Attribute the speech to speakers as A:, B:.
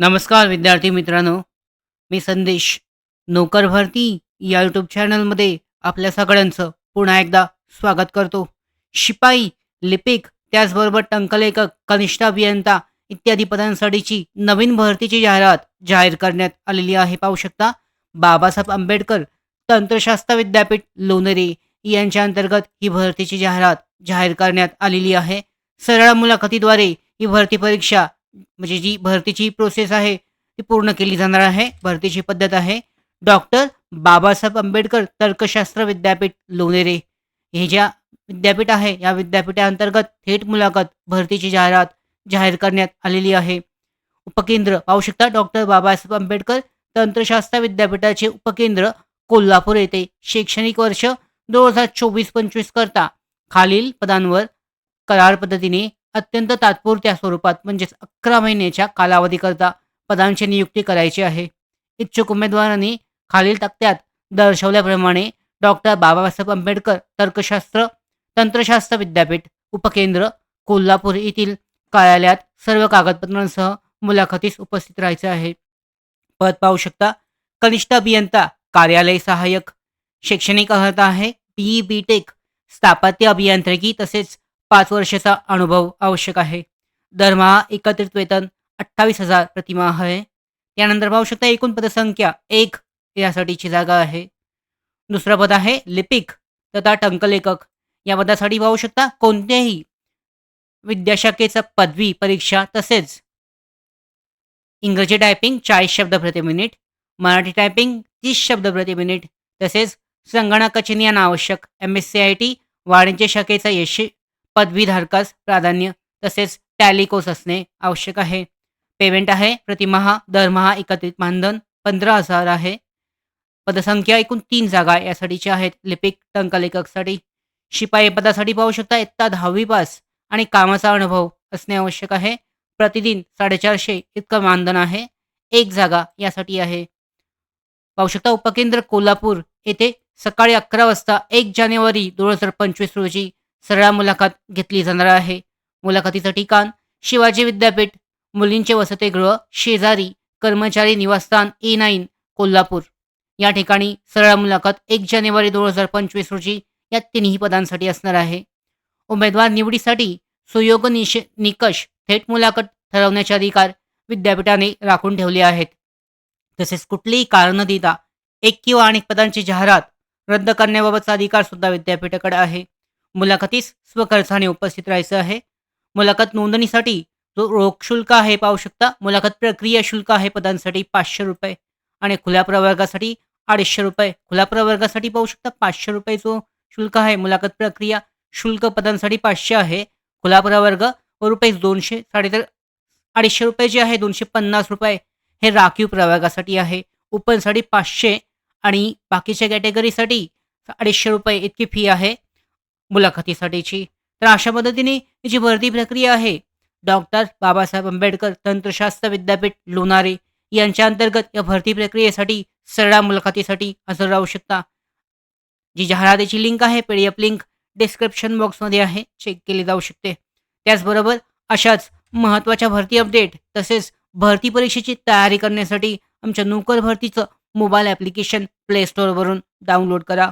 A: नमस्कार विद्यार्थी मित्रांनो. मी संदेश नोकर भरती या यूट्यूब चॅनलमध्ये आपल्या सगळ्यांचं पुन्हा एकदा स्वागत करतो. शिपाई लिपिक त्याचबरोबर टंकलेखक कनिष्ठ अभियंता इत्यादी पदांसाठीची नवीन भरतीची जाहिरात जाहीर करण्यात आलेली आहे. पाहू शकता बाबासाहेब आंबेडकर तंत्रशास्त्र विद्यापीठ लोणेरे यांच्या अंतर्गत ही भरतीची जाहिरात जाहीर करण्यात आलेली आहे. सरळ मुलाखतीद्वारे ही भरती परीक्षा म्हणजे जी भरतीची प्रोसेस आहे ती पूर्ण केली जाणार आहे. भरतीची पद्धत आहे. डॉक्टर बाबासाहेब आंबेडकर तर्कशास्त्र विद्यापीठ लोणेरे. हे ज्या विद्यापीठ आहे या विद्यापीठाअंतर्गत थेट मुलाखत भरतीची जाहिरात जाहीर करण्यात आलेली आहे. उपकेंद्र पाहू शकता डॉक्टर बाबासाहेब आंबेडकर तंत्रशास्त्र विद्यापीठाचे उपकेंद्र कोल्हापूर येथे शैक्षणिक वर्ष दोन हजार चोवीस पंचवीस करता. खालील पदांवर करार पद्धतीने अत्यंत तात्पुरत्या स्वरूपात म्हणजेच अकरा महिन्याच्या कालावधीकरता पदांची नियुक्ती करायची आहे. इच्छुक उमेदवारांनी खालील तक्त्यात दर्शवल्याप्रमाणे डॉक्टर बाबासाहेब आंबेडकर तर्कशास्त्र तंत्रशास्त्र विद्यापीठ उपकेंद्र कोल्हापूर येथील कार्यालयात सर्व कागदपत्रांसह मुलाखतीस उपस्थित राहायचे आहे. पद पाहू शकता कनिष्ठ अभियंता कार्यालय सहाय्यक शैक्षणिक अर्हता आहे बी बी टेक स्थापत्य अभियांत्रिकी तसेच पाच वर्षाचा अनुभव आवश्यक आहे. दरमहा एकत्रित वेतन अठ्ठावीस हजार प्रतिमाह आहे. त्यानंतर पाहू शकता एकूण पदसंख्या एक यासाठीची जागा आहे. दुसरं पद आहे लिपिक तथा टंकलेखक. या पदासाठी पाहू शकता कोणत्याही विद्याशाखेचा पदवी परीक्षा तसेच इंग्रजी टायपिंग चाळीस शब्द प्रति मिनिट मराठी टायपिंग तीस शब्द प्रति मिनिट तसेच संगणकाचे ज्ञान आवश्यक. M S C I T वाणिज्य शाखेचा यश पदवीधारकास प्राधान्य तसेच टॅलिकोस असणे आवश्यक आहे. पेमेंट आहे प्रतिमहा दरमहा एकत्रित मानधन पंधरा हजार आहे. पदसंख्या एकूण तीन जागा यासाठीच्या आहेत. लिपिक टंकलेखकसाठी शिपाई पदासाठी पाहू शकता इत्ता दहावी पास आणि कामाचा अनुभव असणे आवश्यक आहे. प्रतिदिन साडेचारशे इतकं मानधन आहे. एक जागा यासाठी आहे. पाहू शकता उपकेंद्र कोल्हापूर येथे सकाळी अकरा वाजता एक जानेवारी दोन हजार पंचवीस रोजी सरळ मुलाखत घेतली जाणार आहे. मुलाखतीचं ठिकाण शिवाजी विद्यापीठ मुलींचे वसतिगृह शेजारी कर्मचारी निवासस्थान ए नाईन कोल्हापूर. या ठिकाणी सरळ मुलाखत एक जानेवारी दोन हजार पंचवीस रोजी या तिन्ही पदांसाठी असणार आहे. उमेदवार निवडीसाठी सुयोग निश निकष थेट मुलाखत ठरवण्याचे अधिकार विद्यापीठाने राखून ठेवले आहेत. तसेच कुठलीही कारण न देता एक किंवा अनेक पदांची जाहिरात रद्द करण्याबाबतचा अधिकार सुद्धा विद्यापीठाकडे आहे. मुलाखतीस स्वखर्चाने उपस्थित राहायचं आहे. मुलाखत नोंदणीसाठी जो रोख शुल्क आहे पाहू शकता. मुलाखत प्रक्रिया शुल्क आहे पदांसाठी पाचशे रुपये आणि खुल्या प्रवर्गासाठी अडीचशे रुपये. खुल्या प्रवर्गासाठी पाहू शकता पाचशे रुपये जो शुल्क आहे मुलाखत प्रक्रिया शुल्क पदांसाठी पाचशे आहे. खुला प्रवर्ग व रुपये दोनशे साडेतर अडीचशे रुपये जे आहे दोनशे पन्नास रुपये हे राखीव प्रवर्गासाठी आहे. ओपनसाठी पाचशे आणि बाकीच्या कॅटेगरीसाठी अडीचशे रुपये इतकी फी आहे. मुलाखतीसाठीची. तर अशा पद्धतीने जी भरती प्रक्रिया आहे डॉक्टर बाबासाहेब आंबेडकर तंत्रशास्त्र विद्यापीठ लोणारे यांच्या अंतर्गत या भरती प्रक्रियेसाठी सरळा मुलाखतीसाठी हजर राहू शकता. जी जाहिरातीची लिंक आहे पीडीएफ लिंक डिस्क्रिप्शन बॉक्समध्ये आहे चेक केली जाऊ शकते. त्याचबरोबर अशाच महत्त्वाच्या भरती अपडेट तसेच भरती परीक्षेची तयारी करण्यासाठी आमच्या नोकर भरतीचं मोबाईल ॲप्लिकेशन प्ले स्टोअरवरून डाउनलोड करा.